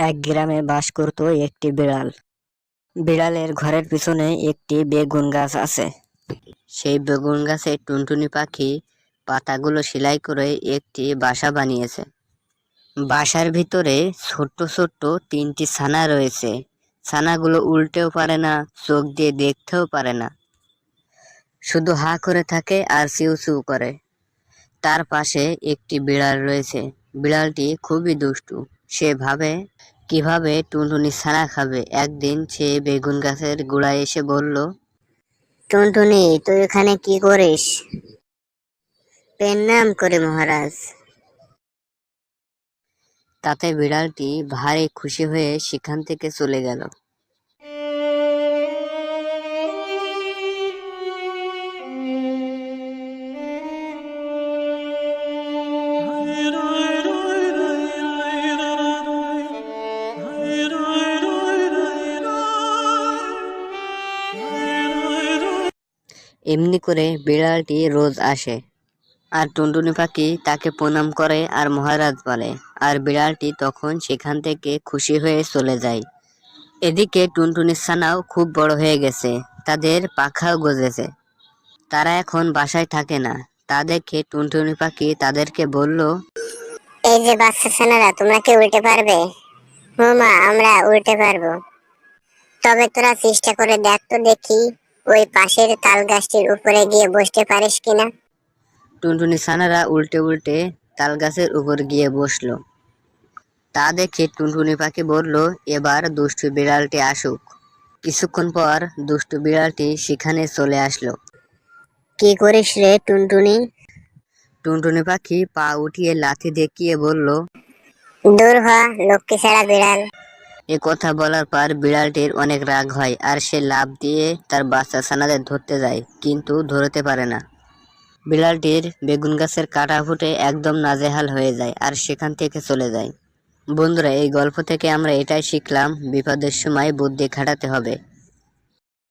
এক গ্রামে বাস করত একটি বিড়াল। বিড়ালের ঘরের পিছনে একটি বেগুন গাছ আছে। সেই বেগুন গাছে টুনটুনি পাখি পাতাগুলো সেলাই করে একটি বাসা বানিয়েছে। বাসার ভিতরে ছোট্ট ছোট্ট তিনটি ছানা রয়েছে। ছানাগুলো উল্টেও পারে না, চোখ দিয়ে দেখতেও পারে না। শুধু হা করে থাকে আর চিউ চিউ করে। তার পাশে একটি বিড়াল রয়েছে। বিড়ালটি খুবই দুষ্টু। সে ভাবে কীভাবে টুনটুনি ছানা খাবে? একদিন সে বেগুন গাছের গোড়ায় এসে বলল টুনটুনি তুই এখানে কি করিস? প্রণাম করে মহারাজ। তাতে বিড়ালটি ভারী খুশি হয়ে সেখান থেকে চলে গেল। এমনি করে বিড়ালটি রোজ আসে। আর টুনটুনি পাখি তাকে প্রণাম করে আর মহারাজ বলে। আর বিড়ালটি তখন সেখান থেকে খুশি হয়ে চলে যায়। এদিকে টুনটুনির ছানাও খুব বড় হয়ে গেছে। তাদের পাখাও গজেছে। তারা এখন বাসায় থাকে না। তা দেখে টুনটুনি পাখি তাদেরকে বলল, এই যে বাচ্চা ছানারা, তোমরা কি উল্টে পারবে? হুমা, আমরা উল্টে পারব। তবে তোরা চেষ্টা করে দেখ তো দেখি। ওই পাশের তাল গাছটির উপরে গিয়ে বসতে পারিস কিনা? টুনটুনি ছানারা উল্টে উল্টে তাল গাছের উপর গিয়ে বসল। তা দেখে টুনটুনি পাখি বলল এবার দুষ্টু বিড়ালটি আসুক। কিছুক্ষণ পর দুষ্টু বিড়ালটি সেখানে চলে আসলো। কি করিস রে টুনটুনি? টুনটুনি পাখি পা উঠিয়ে লাথি দেখিয়ে বলল দূর হ লক্ষ্মী ছাড়া বিড়াল। এ কথা বলার পর বিড়ালটির অনেক রাগ হয় আর সে লাভ দিয়ে তার বাচ্চা ছানাদের ধরতে যায়, কিন্তু ধরতে পারে না। বিড়ালটির বেগুন গাছের কাটা ফুটে একদম নাজেহাল হয়ে যায় আর সেখান থেকে চলে যায়। বন্ধুরা, এই গল্প থেকে আমরা এটাই শিখলাম, বিপদের সময় বুদ্ধি খাটাতে হবে।